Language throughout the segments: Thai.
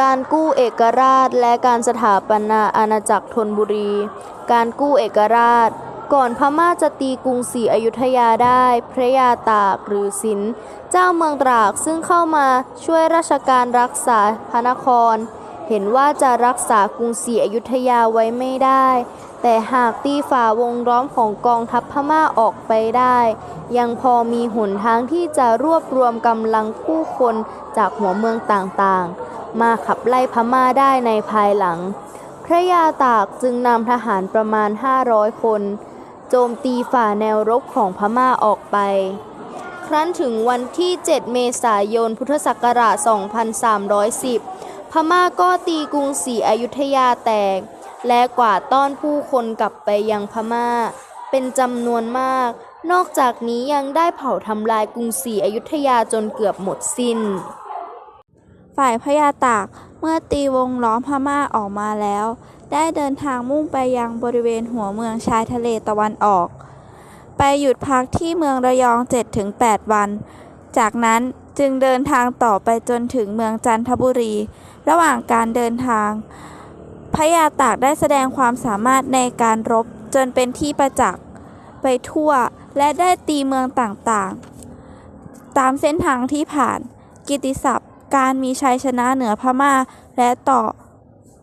การกู้เอกราชและการสถาปนาอาณาจักรธนบุรี การกู้เอกราช ก่อนพม่าจะตีกรุงศรีอยุธยาได้ พระยาตากหรือสิน เจ้าเมืองตรากซึ่งเข้ามาช่วยราชการรักษาพระนคร เห็นว่าจะรักษากรุงศรีอยุธยาไว้ไม่ได้ แต่หากตีฝ่าวงล้อมของกองทัพพม่าออกไปได้ ยังพอมีหนทางที่จะรวบรวมกำลังผู้คนจากหัวเมืองต่างๆ มาขับไล่พม่าได้ในภายหลัง พระยาตากจึงนำทหารประมาณ 500 คน โจมตีฝ่าแนวรบของพม่าออกไปครั้นถึงวันที่ 7 เมษายน พุทธศักราช 2310 ม่าก็ตีกรุงศรีอยุธยาแตก และกวาดต้อนผู้คนกลับไปยังพม่า เป็นจำนวนมาก นอกจากนี้ยังได้เผาทำลายกรุงศรีอยุธยาจนเกือบหมดสิ้น ฝ่ายพญาตากเมื่อตีวงล้อมพม่าออกมาแล้ว ได้เดินทางมุ่งไปยังบริเวณหัวเมืองชายทะเลตะวันออก ไปหยุดพักที่เมืองระยอง 7-8 วัน จากนั้นจึงเดินทางต่อไปจนถึงเมืองจันทบุรี ระหว่างการเดินทางพญาตากได้แสดงความสามารถในการรบจนเป็นที่ประจักษ์ไปทั่วและได้ตีเมืองต่างๆ ตามเส้นทางที่ผ่าน กิตติศัพท์การมีชัยชนะเหนือพม่า และต่อ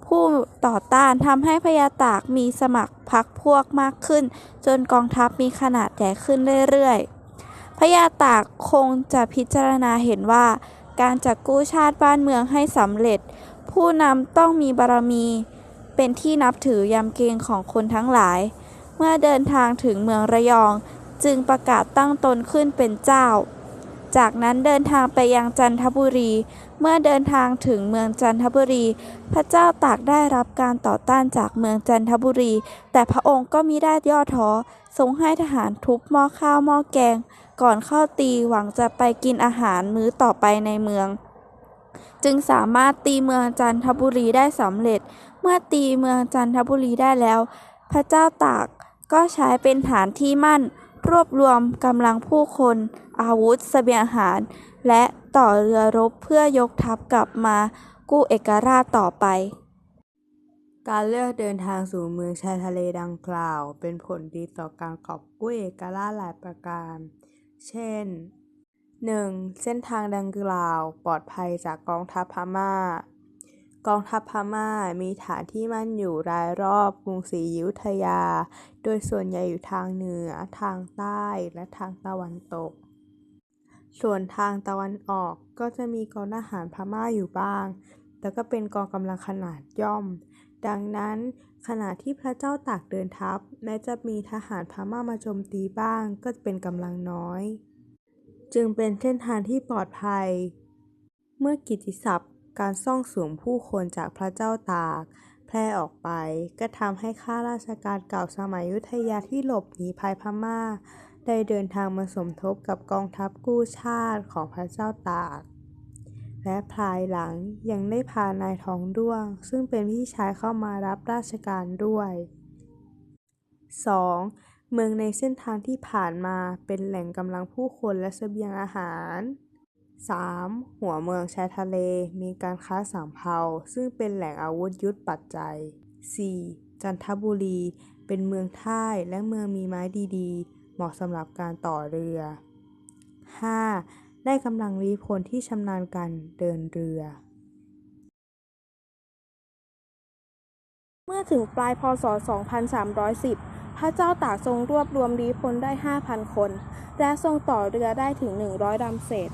ผู้ต่อต้านทำให้พญาตากมีสมัครพรรคพวกมากขึ้น จนกองทัพมีขนาดใหญ่ขึ้นเรื่อยๆพญาตากคงจะพิจารณาเห็นว่า การจักกู้ชาติบ้านเมืองให้สำเร็จ ผู้นำต้องมีบารมี เป็นที่นับถือยำเกรงของคนทั้งหลาย เมื่อเดินทางถึงเมืองระยองจึงประกาศตั้งตนขึ้นเป็นเจ้า จากนั้นเดินทางไปยังจันทบุรี เมื่อเดินทางถึงเมืองจันทบุรี พระเจ้าตากได้รับการต่อต้านจากเมืองจันทบุรี แต่พระองค์ก็มิได้ย่อท้อทรงให้ทหารทุบหม้อข้าวหม้อแกง ก่อนเข้าตีหวังจะไปกินอาหารมื้อต่อไปในเมือง จึงสามารถตีเมืองจันทบุรีได้สำเร็จ เมื่อตีเมืองจันทบุรีได้แล้ว พระเจ้าตากก็ใช้เป็นฐานที่มั่น รวบรวมกำลังผู้คน อาวุธเสบียงอาหาร และต่อเรือรบเพื่อยกทัพกลับมากู้เอกราชต่อไปการเลือกเดินทางสู่เมืองชายทะเลดังกล่าว เป็นผลดีต่อการกอบกู้เอกราชหลายประการ เช่น 1. เส้นทางดังกล่าวปลอดภัยจากกองทัพพม่า กองทัพพม่ามีฐานที่มั่นอยู่รายรอบกรุงศรีอยุธยา โดยส่วนใหญ่อยู่ทางเหนือ ทางใต้และทางตะวันตก ส่วนทางตะวันออกก็จะมีกองทหารพม่าอยู่บ้าง แต่ก็เป็นกองกำลังขนาดย่อม ดังนั้นขณะที่พระเจ้าตากเดินทัพ แม้จะมีทหารพม่ามาโจมตีบ้างก็เป็นกำลังน้อย จึงเป็นเส้นทางที่ปลอดภัย เมื่อกิติศัพท์ การซ่องสุมผู้คนจากพระเจ้าตาก แพร่ออกไป ก็ทำให้ข้าราชการเก่าสมัยยุทธยาที่หลบหนีภัยพม่า ได้เดินทางมาสมทบกับกองทัพกู้ชาติของพระเจ้าตาก และภายหลังยังได้พานายทองด้วง ซึ่งเป็นพี่ชายเข้ามารับราชการด้วย 2. เมืองในเส้นทางที่ผ่านมาเป็นแหล่งกำลังผู้คนและเสบียงอาหาร 3. หัวเมืองชายทะเลมีการค้าสามเภาซึ่งเป็นแหล่งอาวุธยุทธปัจจัย 4. จันทบุรี เป็นเมืองท่ายและเมืองมีไม้ดีๆ เหมาะสำหรับการต่อเรือ 5. ได้กำลังรีพลที่ชำนาญการเดินเรือ เมื่อถึงปลายพศ 2310 พระเจ้าตากทรงรวบรวมรีพลได้ 5,000 คน และทรงต่อเรือได้ถึง 100ลำเศษ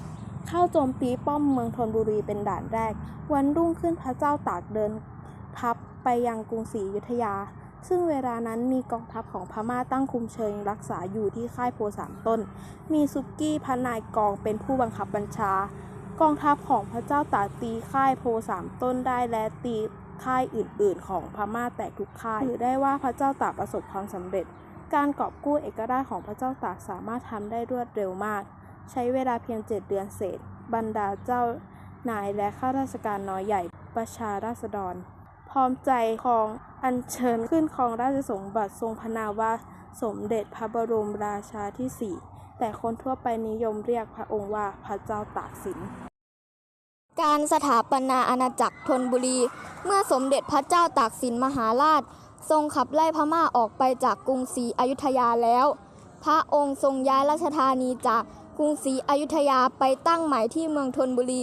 เข้าโจมตีป้อมเมืองธนบุรีเป็นด่านแรก วันรุ่งขึ้นพระเจ้าตากเดินทัพไปยังกรุงศรีอยุธยา ซึ่งเวลานั้นมีกองทัพของพม่าตั้งคุมเชิงรักษาอยู่ที่ค่ายโพสามต้น มีซุกี้พระนายกองเป็นผู้บังคับบัญชา กองทัพของพระเจ้าตากตีค่ายโพสามต้นได้และตีค่ายอื่นๆ ของพม่าแตกทุกค่ายถือได้ว่าพระเจ้าตากประสบความสำเร็จ การกอบกู้เอกราชของพระเจ้าตากสามารถทำได้รวดเร็วมาก ใช้เวลาเพียงเจ็ดเดือนเศษ บรรดาเจ้านายและข้าราชการน้อยใหญ่ประชาราษฎร พร้อมใจของอัญเชิญขึ้นครองราชสมบัติทรงพนาว่าสมเด็จพระบรมราชาที่สี่แต่คนทั่วไปนิยมเรียกพระองค์ว่าพระเจ้าตากสิน การสถาปนาอาณาจักรธนบุรี เมื่อสมเด็จพระเจ้าตากสินมหาราช ทรงขับไล่พม่าออกไปจากกรุงศรีอยุธยาแล้ว พระองค์ทรงย้ายราชธานีจากกรุงศรีอยุธยาไปตั้งใหม่ที่เมืองธนบุรี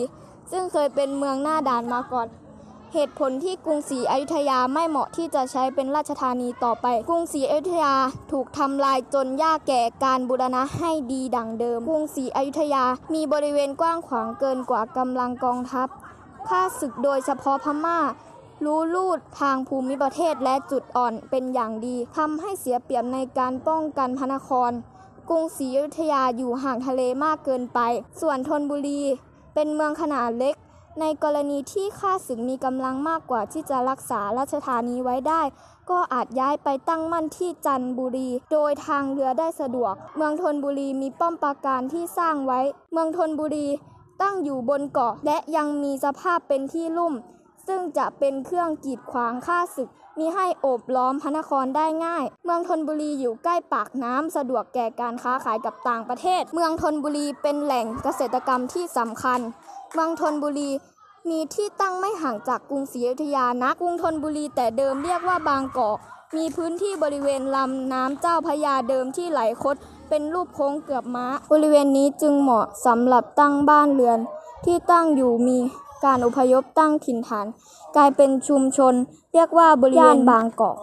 ซึ่งเคยเป็นเมืองหน้าด่านมาก่อน เหตุผลที่กรุงศรีอยุธยาไม่เหมาะที่จะใช้เป็นราชธานีต่อไป กรุงศรีอยุธยาถูกทำลายจนยากแก่การบูรณะให้ดีดังเดิม กรุงศรีอยุธยามีบริเวณกว้างขวางเกินกว่ากำลังกองทัพข้าศึกโดยเฉพาะพม่ารู้ลูดทางภูมิประเทศและจุดอ่อนเป็นอย่างดีทำให้เสียเปรียบในการป้องกันพระนคร กรุงศรีอยุธยาอยู่ห่างทะเลมากเกินไป ส่วนธนบุรีเป็นเมืองขนาดเล็ก ในกรณีที่ข้าศึกมีกำลังมากกว่าที่จะรักษาราชธานีไว้ได้ ก็อาจย้ายไปตั้งมั่นที่จันทบุรี โดยทางเรือได้สะดวก เมืองธนบุรีมีป้อมปราการที่สร้างไว้ เมืองธนบุรีตั้งอยู่บนเกาะและยังมีสภาพเป็นที่ลุ่ม ซึ่งจะเป็นเครื่องกีดขวางข้าศึกมีให้โอบล้อมพระนครได้ง่าย เมืองธนบุรีอยู่ใกล้ปากน้ำสะดวกแก่การค้าขายกับต่างประเทศ เมืองธนบุรีเป็นแหล่งเกษตรกรรมที่สำคัญ เมืองธนบุรีมีที่ตั้งไม่ห่างจากกรุงศรีอยุธยานักกรุงธนบุรีแต่เดิมเรียกว่าบางกอกมีพื้นที่บริเวณลำน้ำเจ้าพยาเดิมที่ไหลคดเป็นรูปโค้งเกือบม้า บริเวณนี้จึงเหมาะสำหรับตั้งบ้านเรือนที่ตั้งอยู่มี การอพยพตั้งถิ่นฐาน กลายเป็นชุมชน เรียกว่าบริเวณบางกอก